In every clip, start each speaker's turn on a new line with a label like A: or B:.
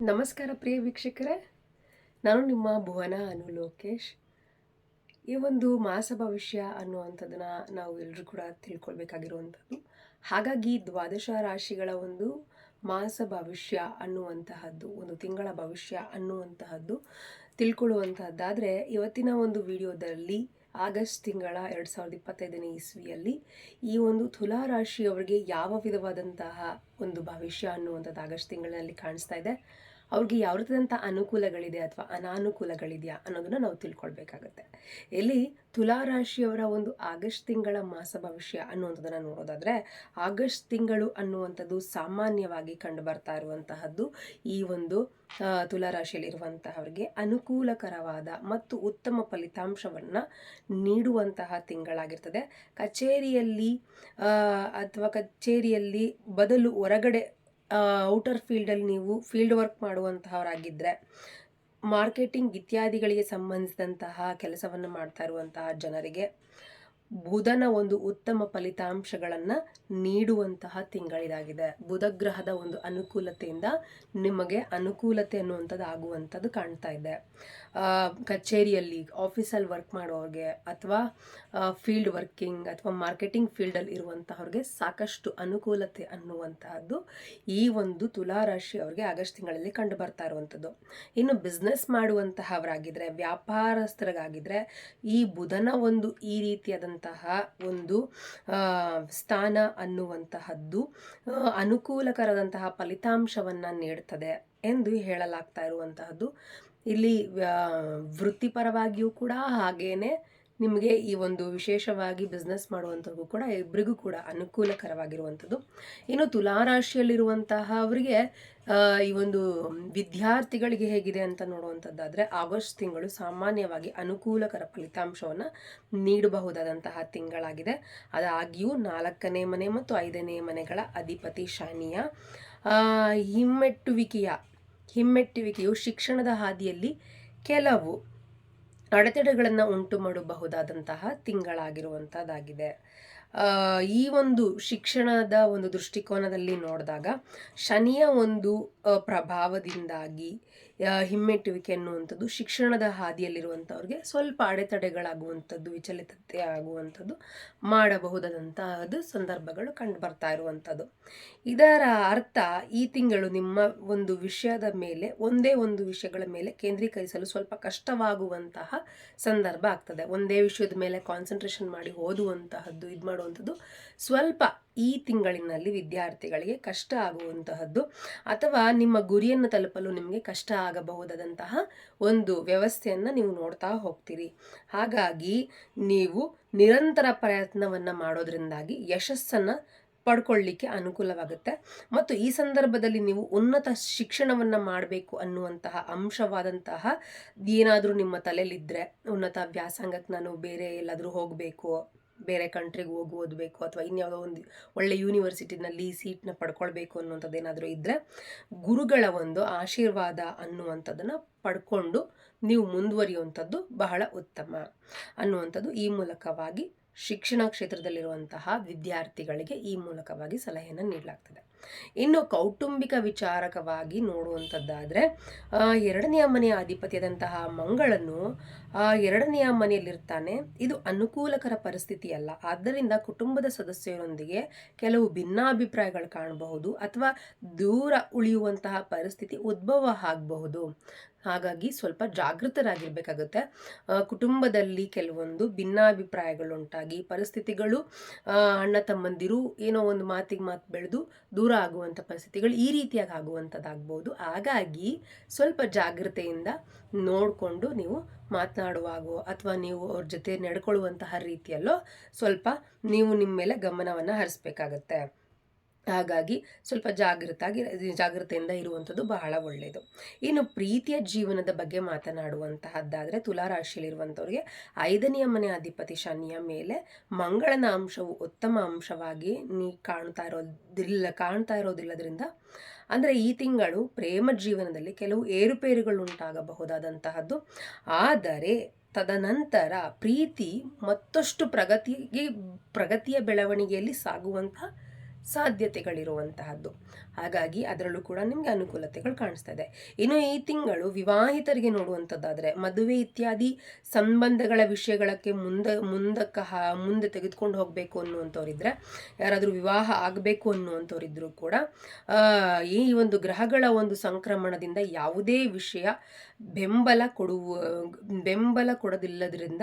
A: ನಮಸ್ಕಾರ ಪ್ರಿಯ ವೀಕ್ಷಕರೇ. ನಾನು ನಿಮ್ಮ ಭುವನ ಅನು ಲೋಕೇಶ್. ಈ ಒಂದು ಮಾಸ ಭವಿಷ್ಯ ಅನ್ನುವಂಥದ್ದನ್ನು ನಾವು ಎಲ್ಲರೂ ಕೂಡ ತಿಳ್ಕೊಳ್ಬೇಕಾಗಿರುವಂಥದ್ದು. ಹಾಗಾಗಿ ದ್ವಾದಶ ರಾಶಿಗಳ ಒಂದು ಮಾಸ ಭವಿಷ್ಯ ಅನ್ನುವಂತಹದ್ದು, ಒಂದು ತಿಂಗಳ ಭವಿಷ್ಯ ಅನ್ನುವಂತಹದ್ದು ತಿಳ್ಕೊಳ್ಳುವಂತಹದ್ದಾದರೆ ಇವತ್ತಿನ ಒಂದು ವಿಡಿಯೋದಲ್ಲಿ ಆಗಸ್ಟ್ ತಿಂಗಳ ಎರಡು ಸಾವಿರದ ಇಪ್ಪತ್ತೈದನೇ ಇಸ್ವಿಯಲ್ಲಿ ಈ ಒಂದು ತುಲಾ ರಾಶಿಯವರಿಗೆ ಯಾವ ವಿಧವಾದಂತಹ ಒಂದು ಭವಿಷ್ಯ ಅನ್ನುವಂಥದ್ದು ಆಗಸ್ಟ್ ತಿಂಗಳಿನಲ್ಲಿ ಕಾಣಿಸ್ತಾ ಇದೆ. ಅವ್ರಿಗೆ ಯಾವ ರೀತಿಯಾದಂಥ ಅನುಕೂಲಗಳಿದೆ ಅಥವಾ ಅನಾನುಕೂಲಗಳಿದೆಯಾ ಅನ್ನೋದನ್ನ ನಾವು ತಿಳ್ಕೊಳ್ಬೇಕಾಗತ್ತೆ. ಇಲ್ಲಿ ತುಲಾ ರಾಶಿಯವರ ಒಂದು ಆಗಸ್ಟ್ ತಿಂಗಳ ಮಾಸ ಭವಿಷ್ಯ ಅನ್ನುವಂಥದ್ದನ್ನು ನೋಡೋದಾದರೆ, ಆಗಸ್ಟ್ ತಿಂಗಳು ಅನ್ನುವಂಥದ್ದು ಸಾಮಾನ್ಯವಾಗಿ ಕಂಡು ಬರ್ತಾ ಇರುವಂತಹದ್ದು ಈ ಒಂದು ತುಲಾರಾಶಿಯಲ್ಲಿರುವಂತಹವರಿಗೆ ತುಲಾ ರಾಶಿಯಲ್ಲಿರುವಂತಹವರಿಗೆ ಅನುಕೂಲಕರವಾದ ಮತ್ತು ಉತ್ತಮ ಫಲಿತಾಂಶವನ್ನು ನೀಡುವಂತಹ ತಿಂಗಳಾಗಿರ್ತದೆ. ಕಚೇರಿಯಲ್ಲಿ ಅಥವಾ ಕಚೇರಿಯಲ್ಲಿ ಬದಲು ಹೊರಗಡೆ ಔಟರ್ ಫೀಲ್ಡಲ್ಲಿ ನೀವು ಫೀಲ್ಡ್ ವರ್ಕ್ ಮಾಡುವಂತಹವರಾಗಿದ್ದರೆ ಮಾರ್ಕೆಟಿಂಗ್ ಇತ್ಯಾದಿಗಳಿಗೆ ಸಂಬಂಧಿಸಿದಂತಹ ಕೆಲಸವನ್ನು ಮಾಡ್ತಾ ಇರುವಂತಹ ಜನರಿಗೆ ಬುಧನ ಒಂದು ಉತ್ತಮ ಫಲಿತಾಂಶಗಳನ್ನು ನೀಡುವಂತಹ ತಿಂಗಳಿದಾಗಿದೆ. ಬುಧ ಗ್ರಹದ ಒಂದು ಅನುಕೂಲತೆಯಿಂದ ನಿಮಗೆ ಅನುಕೂಲತೆ ಅನ್ನುವಂಥದ್ದು ಆಗುವಂಥದ್ದು ಕಾಣ್ತಾ ಇದೆ. ಕಚೇರಿಯಲ್ಲಿ ಆಫೀಸಲ್ಲಿ ವರ್ಕ್ ಮಾಡೋರಿಗೆ ಅಥವಾ ಫೀಲ್ಡ್ ವರ್ಕಿಂಗ್ ಅಥವಾ ಮಾರ್ಕೆಟಿಂಗ್ ಫೀಲ್ಡಲ್ಲಿ ಇರುವಂತಹವ್ರಿಗೆ ಸಾಕಷ್ಟು ಅನುಕೂಲತೆ ಅನ್ನುವಂತಹದ್ದು ಈ ಒಂದು ತುಲಾ ರಾಶಿ ಅವ್ರಿಗೆ ಆಗಸ್ಟ್ ತಿಂಗಳಲ್ಲಿ ಕಂಡು ಬರ್ತಾ ಇರುವಂಥದ್ದು ಇನ್ನು ಬಿಸ್ನೆಸ್ ಮಾಡುವಂತಹವರಾಗಿದ್ದರೆ ವ್ಯಾಪಾರಸ್ಥರಿಗಾಗಿದ್ದರೆ ಈ ಬುಧನ ಒಂದು ಈ ರೀತಿಯಾದಂತಹ ಒಂದು ಸ್ಥಾನ ಅನ್ನುವಂತಹದ್ದು ಅನುಕೂಲಕರದಂತಹ ಫಲಿತಾಂಶವನ್ನು ನೀಡುತ್ತದೆ ಎಂದು ಹೇಳಲಾಗ್ತಾ ಇರುವಂತಹದ್ದು. ಇಲ್ಲಿ ವೃತ್ತಿಪರವಾಗಿಯೂ ಕೂಡ ಹಾಗೇನೆ ನಿಮಗೆ ಈ ಒಂದು ವಿಶೇಷವಾಗಿ ಬಿಸ್ನೆಸ್ ಮಾಡುವಂಥವ್ರಿಗೂ ಕೂಡ ಇಬ್ಬರಿಗೂ ಕೂಡ ಅನುಕೂಲಕರವಾಗಿರುವಂಥದ್ದು. ಇನ್ನು ತುಲಾರಾಶಿಯಲ್ಲಿರುವಂತಹ ಅವರಿಗೆ ಈ ಒಂದು ವಿದ್ಯಾರ್ಥಿಗಳಿಗೆ ಹೇಗಿದೆ ಅಂತ ನೋಡುವಂಥದ್ದಾದರೆ, ಆಗಸ್ಟ್ ತಿಂಗಳು ಸಾಮಾನ್ಯವಾಗಿ ಅನುಕೂಲಕರ ಫಲಿತಾಂಶವನ್ನು ನೀಡಬಹುದಾದಂತಹ ತಿಂಗಳಾಗಿದೆ. ಅದಾಗಿಯೂ ನಾಲ್ಕನೇ ಮನೆ ಮತ್ತು ಐದನೇ ಮನೆಗಳ ಅಧಿಪತಿ ಶನಿಯ ಹಿಮ್ಮೆಟ್ಟುವಿಕೆಯ ಹಿಮ್ಮೆಟ್ಟುವಿಕೆಯು ಶಿಕ್ಷಣದ ಹಾದಿಯಲ್ಲಿ ಕೆಲವು ಅಡೆತಡೆಗಳನ್ನು ಉಂಟು ಮಾಡಬಹುದಾದಂತಹ ತಿಂಗಳಾಗಿರುವಂಥದ್ದಾಗಿದೆ ಈ ಒಂದು ಶಿಕ್ಷಣದ ಒಂದು ದೃಷ್ಟಿಕೋನದಲ್ಲಿ ನೋಡಿದಾಗ ಶನಿಯ ಒಂದು ಪ್ರಭಾವದಿಂದಾಗಿ ಹಿಮ್ಮೆಟ್ಟುವಿಕೆ ಅನ್ನುವಂಥದ್ದು ಶಿಕ್ಷಣದ ಹಾದಿಯಲ್ಲಿರುವಂಥವ್ರಿಗೆ ಸ್ವಲ್ಪ ಅಡೆತಡೆಗಳಾಗುವಂಥದ್ದು, ವಿಚಲಿತತೆ ಆಗುವಂಥದ್ದು ಮಾಡಬಹುದಾದಂತಹದ್ದು ಸಂದರ್ಭಗಳು ಕಂಡು ಬರ್ತಾ ಇರುವಂಥದ್ದು. ಇದರ ಅರ್ಥ ಈ ತಿಂಗಳು ನಿಮ್ಮ ಒಂದು ವಿಷಯದ ಮೇಲೆ, ಒಂದೇ ಒಂದು ವಿಷಯಗಳ ಮೇಲೆ ಕೇಂದ್ರೀಕರಿಸಲು ಸ್ವಲ್ಪ ಕಷ್ಟವಾಗುವಂತಹ ಸಂದರ್ಭ ಆಗ್ತದೆ. ಒಂದೇ ವಿಷಯದ ಮೇಲೆ ಕಾನ್ಸಂಟ್ರೇಷನ್ ಮಾಡಿ ಓದುವಂತಹದ್ದು ಇದು ಮಾಡುವಂಥದ್ದು ಸ್ವಲ್ಪ ಈ ತಿಂಗಳಿನಲ್ಲಿ ವಿದ್ಯಾರ್ಥಿಗಳಿಗೆ ಕಷ್ಟ ಆಗುವಂತಹದ್ದು ಅಥವಾ ನಿಮ್ಮ ಗುರಿಯನ್ನು ತಲುಪಲು ನಿಮಗೆ ಕಷ್ಟ ಆಗಬಹುದಾದಂತಹ ಒಂದು ವ್ಯವಸ್ಥೆಯನ್ನು ನೀವು ನೋಡ್ತಾ ಹೋಗ್ತೀರಿ. ಹಾಗಾಗಿ ನೀವು ನಿರಂತರ ಪ್ರಯತ್ನವನ್ನು ಮಾಡೋದ್ರಿಂದಾಗಿ ಯಶಸ್ಸನ್ನು ಪಡ್ಕೊಳ್ಳಿಕ್ಕೆ ಅನುಕೂಲವಾಗುತ್ತೆ. ಮತ್ತು ಈ ಸಂದರ್ಭದಲ್ಲಿ ನೀವು ಉನ್ನತ ಶಿಕ್ಷಣವನ್ನು ಮಾಡಬೇಕು ಅನ್ನುವಂತಹ ಅಂಶವಾದಂತಹ ಏನಾದರೂ ನಿಮ್ಮ ತಲೆಯಲ್ಲಿದ್ದರೆ ಉನ್ನತ ವ್ಯಾಸಂಗಕ್ಕೆ ನಾನು ಬೇರೆ ಎಲ್ಲಾದರೂ ಹೋಗಬೇಕು ಬೇರೆ ಕಂಟ್ರಿಗೆ ಹೋಗಿ ಓದಬೇಕು ಅಥವಾ ಇನ್ಯಾವುದೋ ಒಂದು ಒಳ್ಳೆ ಯೂನಿವರ್ಸಿಟಿನಲ್ಲಿ ಸೀಟ್ನ ಪಡ್ಕೊಳ್ಬೇಕು ಅನ್ನುವಂಥದ್ದು ಏನಾದರೂ ಇದ್ದರೆ ಗುರುಗಳ ಒಂದು ಆಶೀರ್ವಾದ ಅನ್ನುವಂಥದ್ದನ್ನು ಪಡ್ಕೊಂಡು ನೀವು ಮುಂದುವರಿಯುವಂಥದ್ದು ಬಹಳ ಉತ್ತಮ ಅನ್ನುವಂಥದ್ದು ಈ ಮೂಲಕವಾಗಿ ಶಿಕ್ಷಣ ಕ್ಷೇತ್ರದಲ್ಲಿರುವಂತಹ ವಿದ್ಯಾರ್ಥಿಗಳಿಗೆ ಈ ಮೂಲಕವಾಗಿ ಸಲಹೆಯನ್ನು ನೀಡಲಾಗ್ತದೆ. ಇನ್ನು ಕೌಟುಂಬಿಕ ವಿಚಾರಕವಾಗಿ ನೋಡುವಂಥದ್ದಾದರೆ ಎರಡನೆಯ ಮನೆಯ ಅಧಿಪತಿಯಾದಂತಹ ಮಂಗಳನ್ನು ಎರಡನೆಯ ಮನೆಯಲ್ಲಿರ್ತಾನೆ. ಇದು ಅನುಕೂಲಕರ ಪರಿಸ್ಥಿತಿ ಅಲ್ಲ ಆದ್ದರಿಂದ ಕುಟುಂಬದ ಸದಸ್ಯರೊಂದಿಗೆ ಕೆಲವು ಭಿನ್ನಾಭಿಪ್ರಾಯಗಳು ಕಾಣಬಹುದು ಅಥವಾ ದೂರ ಉಳಿಯುವಂತಹ ಪರಿಸ್ಥಿತಿ ಉದ್ಭವ ಆಗಬಹುದು. ಹಾಗಾಗಿ ಸ್ವಲ್ಪ ಜಾಗೃತರಾಗಿರ್ಬೇಕಾಗುತ್ತೆ. ಕುಟುಂಬದಲ್ಲಿ ಕೆಲವೊಂದು ಭಿನ್ನಾಭಿಪ್ರಾಯಗಳುಂಟಾಗಿ ಪರಿಸ್ಥಿತಿಗಳು ಅಣ್ಣ ತಮ್ಮಂದಿರು ಏನೋ ಒಂದು ಮಾತಿಗೆ ಮಾತು ಬೆಳೆದು ದೂರ ಆಗುವಂಥ ಪರಿಸ್ಥಿತಿಗಳು ಈ ರೀತಿಯಾಗಿ ಆಗುವಂಥದ್ದಾಗ್ಬೋದು. ಹಾಗಾಗಿ ಸ್ವಲ್ಪ ಜಾಗೃತೆಯಿಂದ ನೋಡಿಕೊಂಡು ನೀವು ಮಾತನಾಡುವಾಗೋ ಅಥವಾ ನೀವು ಅವ್ರ ಜೊತೆ ನಡ್ಕೊಳ್ಳುವಂತಹ ರೀತಿಯಲ್ಲೋ ಸ್ವಲ್ಪ ನೀವು ನಿಮ್ಮ ಮೇಲೆ ಗಮನವನ್ನು ಹರಿಸ್ಬೇಕಾಗತ್ತೆ. ಹಾಗಾಗಿ ಸ್ವಲ್ಪ ಜಾಗೃತಾಗಿ, ಜಾಗೃತೆಯಿಂದ ಇರುವಂಥದ್ದು ಬಹಳ ಒಳ್ಳೆಯದು ಇನ್ನು ಪ್ರೀತಿಯ ಜೀವನದ ಬಗ್ಗೆ ಮಾತನಾಡುವಂತಹದ್ದಾದರೆ ತುಲಾರಾಶಿಯಲ್ಲಿರುವಂಥವ್ರಿಗೆ ಐದನೆಯ ಮನೆ ಅಧಿಪತಿ ಶನಿಯ ಮೇಲೆ ಮಂಗಳನ ಅಂಶವು ಉತ್ತಮ ಅಂಶವಾಗಿ ನೀ ಕಾಣ್ತಾ ಇರೋದಿಲ್ಲ, ಕಾಣ್ತಾ ಇರೋದಿಲ್ಲದ್ರಿಂದ ಅಂದರೆ ಈ ತಿಂಗಳು ಪ್ರೇಮ ಜೀವನದಲ್ಲಿ ಕೆಲವು ಏರುಪೇರುಗಳು ಉಂಟಾಗಬಹುದಾದಂತಹದ್ದು ಆದರೆ ತದನಂತರ ಪ್ರೀತಿ ಮತ್ತಷ್ಟು ಪ್ರಗತಿಗೆ, ಪ್ರಗತಿಯ ಬೆಳವಣಿಗೆಯಲ್ಲಿ ಸಾಗುವಂತಹ ಸಾಧ್ಯತೆಗಳಿರುವಂತಹದ್ದು. ಹಾಗಾಗಿ ಅದರಲ್ಲೂ ಕೂಡ ನಿಮಗೆ ಅನುಕೂಲತೆಗಳು ಕಾಣಿಸ್ತಾ ಇದೆ. ಇನ್ನು ಈ ತಿಂಗಳು ವಿವಾಹಿತರಿಗೆ ನೋಡುವಂಥದ್ದಾದರೆ ಮದುವೆ ಇತ್ಯಾದಿ ಸಂಬಂಧಗಳ ವಿಷಯಗಳಕ್ಕೆ ಮುಂದೆ, ಮುಂದಕ್ಕೆ ಹಾ, ಮುಂದೆ ತೆಗೆದುಕೊಂಡು ಹೋಗಬೇಕು ಅನ್ನುವಂಥವ್ರಿದ್ರೆ, ಯಾರಾದರೂ ವಿವಾಹ ಆಗಬೇಕು ಅನ್ನುವಂಥವ್ರಿದ್ರೂ ಕೂಡ ಈ ಒಂದು ಗ್ರಹಗಳ ಒಂದು ಸಂಕ್ರಮಣದಿಂದ ಯಾವುದೇ ವಿಷಯ ಬೆಂಬಲ ಕೊಡುವ, ಬೆಂಬಲ ಕೊಡದಿಲ್ಲದರಿಂದ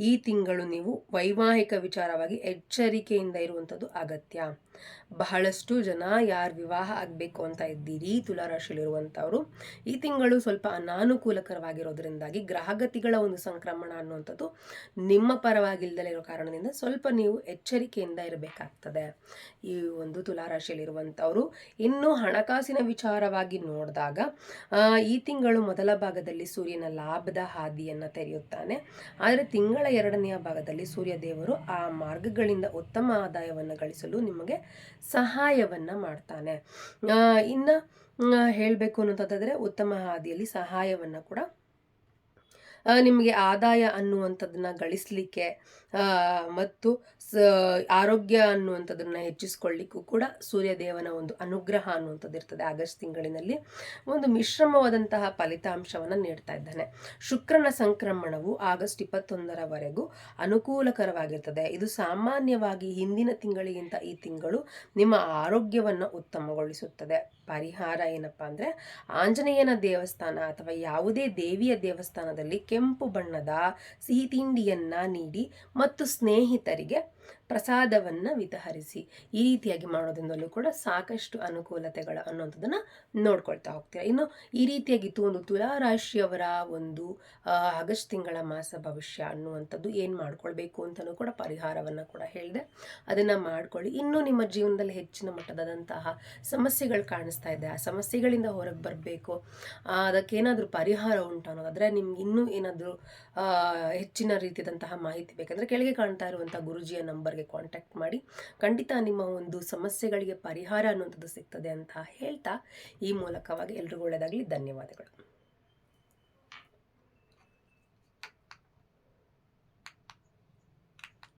A: ಈ ತಿಂಗಳು ನೀವು ವೈವಾಹಿಕ ವಿಚಾರವಾಗಿ ಎಚ್ಚರಿಕೆಯಿಂದ ಇರುವಂಥದ್ದು ಅಗತ್ಯ. ಬಹಳಷ್ಟು ಜನ ಯಾರು ವಿವಾಹ ಆಗಬೇಕು ಅಂತ ಇದ್ದೀರಿ, ತುಲಾರಾಶಿಯಲ್ಲಿರುವಂಥವ್ರು, ಈ ತಿಂಗಳು ಸ್ವಲ್ಪ ಅನಾನುಕೂಲಕರವಾಗಿರೋದ್ರಿಂದಾಗಿ ಗ್ರಹಗತಿಗಳ ಒಂದು ಸಂಕ್ರಮಣ ಅನ್ನುವಂಥದ್ದು ನಿಮ್ಮ ಪರವಾಗಿಲ್ದಲೇ ಇರೋ ಕಾರಣದಿಂದ ಸ್ವಲ್ಪ ನೀವು ಎಚ್ಚರಿಕೆಯಿಂದ ಇರಬೇಕಾಗ್ತದೆ. ಈ ಒಂದು ತುಲಾರಾಶಿಯಲ್ಲಿರುವಂಥವ್ರು, ಇನ್ನು ಹಣಕಾಸಿನ ವಿಚಾರವಾಗಿ ನೋಡಿದಾಗ ಈ ತಿಂಗಳು ಮೊದಲ ಭಾಗದಲ್ಲಿ ಸೂರ್ಯನ ಲಾಭದ ಹಾದಿಯನ್ನು ತೆರೆಯುತ್ತಾನೆ. ಆದರೆ ತಿಂಗಳ ಎರಡನೆಯ ಭಾಗದಲ್ಲಿ ಸೂರ್ಯ ದೇವರು ಆ ಮಾರ್ಗಗಳಿಂದ ಉತ್ತಮ ಆದಾಯವನ್ನು ಗಳಿಸಲು ನಿಮಗೆ ಸಹಾಯವನ್ನು ಮಾಡ್ತಾನೆ. ಇನ್ನು ಹೇಳಬೇಕು ಅನ್ನೋದಾದರೆ ಉತ್ತಮ ಹಾದಿಯಲ್ಲಿ ಸಹಾಯವನ್ನು ಕೂಡ ನಿಮಗೆ ಆದಾಯ ಅನ್ನುವಂಥದ್ದನ್ನ ಗಳಿಸಲಿಕ್ಕೆ ಮತ್ತು ಸ, ಆರೋಗ್ಯ ಅನ್ನುವಂಥದ್ದನ್ನು ಹೆಚ್ಚಿಸ್ಕೊಳ್ಳಿಕ್ಕೂ ಕೂಡ ಸೂರ್ಯದೇವನ ಒಂದು ಅನುಗ್ರಹ ಅನ್ನುವಂಥದ್ದು ಇರ್ತದೆ ಆಗಸ್ಟ್ ತಿಂಗಳಿನಲ್ಲಿ. ಒಂದು ಮಿಶ್ರಮವಾದಂತಹ ಫಲಿತಾಂಶವನ್ನು ನೀಡ್ತಾ ಇದ್ದಾನೆ. ಶುಕ್ರನ ಸಂಕ್ರಮಣವು ಆಗಸ್ಟ್ ಇಪ್ಪತ್ತೊಂದರವರೆಗೂ ಅನುಕೂಲಕರವಾಗಿರ್ತದೆ. ಇದು ಸಾಮಾನ್ಯವಾಗಿ ಹಿಂದಿನ ತಿಂಗಳಿಗಿಂತ ಈ ತಿಂಗಳು ನಿಮ್ಮ ಆರೋಗ್ಯವನ್ನು ಉತ್ತಮಗೊಳಿಸುತ್ತದೆ. ಪರಿಹಾರ ಏನಪ್ಪಾ ಅಂದರೆ, ಆಂಜನೇಯನ ದೇವಸ್ಥಾನ ಅಥವಾ ಯಾವುದೇ ದೇವಿಯ ದೇವಸ್ಥಾನದಲ್ಲಿ ಕೆಂಪು ಬಣ್ಣದ ಸಿಹಿ ತಿಂಡಿಯನ್ನು ನೀಡಿ ಮತ್ತು ಸ್ನೇಹಿತರಿಗೆ ಪ್ರಸಾದವನ್ನು ವಿತಹರಿಸಿ. ಈ ರೀತಿಯಾಗಿ ಮಾಡೋದ್ರಿಂದಲೂ ಕೂಡ ಸಾಕಷ್ಟು ಅನುಕೂಲತೆಗಳು ಅನ್ನೋಂಥದ್ದನ್ನು ನೋಡ್ಕೊಳ್ತಾ ಹೋಗ್ತೀರಾ? ಇನ್ನು ಈ ರೀತಿಯಾಗಿ ತು- ಒಂದು ತುಲಾ ರಾಶಿಯವರ ಒಂದು ಆಗಸ್ಟ್ ತಿಂಗಳ ಮಾಸ ಭವಿಷ್ಯ ಅನ್ನುವಂಥದ್ದು ಏನು ಮಾಡ್ಕೊಳ್ಬೇಕು ಅಂತಲೂ ಕೂಡ ಪರಿಹಾರವನ್ನು ಕೂಡ ಹೇಳಿದೆ. ಅದನ್ನು ಮಾಡ್ಕೊಳ್ಳಿ. ಇನ್ನೂ ನಿಮ್ಮ ಜೀವನದಲ್ಲಿ ಹೆಚ್ಚಿನ ಮಟ್ಟದಾದಂತಹ ಸಮಸ್ಯೆಗಳು ಕಾಣಿಸ್ತಾ ಇದೆ. ಆ ಸಮಸ್ಯೆಗಳಿಂದ ಹೊರಗೆ ಬರಬೇಕು. ಅದಕ್ಕೇನಾದರೂ ಪರಿಹಾರ ಉಂಟು ಅನ್ನೋದಾದರೆ ನಿಮ್ಗೆ ಇನ್ನೂ ಏನಾದರೂ ಹೆಚ್ಚಿನ ರೀತಿಯಾದಂತಹ ಮಾಹಿತಿ ಬೇಕಂದರೆ ಕೆಳಗೆ ಕಾಣ್ತಾ ಇರುವಂಥ ಗುರುಜಿಯ ನಂಬರ್ಗೆ ಕಾಂಟ್ಯಾಕ್ಟ್ ಮಾಡಿ. ಖಂಡಿತ ನಿಮ್ಮ ಒಂದು ಸಮಸ್ಯೆಗಳಿಗೆ ಪರಿಹಾರ ಅನ್ನುವಂಥದ್ದು ಸಿಗ್ತದೆ ಅಂತ ಹೇಳ್ತಾ ಈ ಮೂಲಕವಾಗಿ ಎಲ್ರಿಗೂ ಒಳ್ಳೆಯದಾಗಲಿ ಧನ್ಯವಾದಗಳು.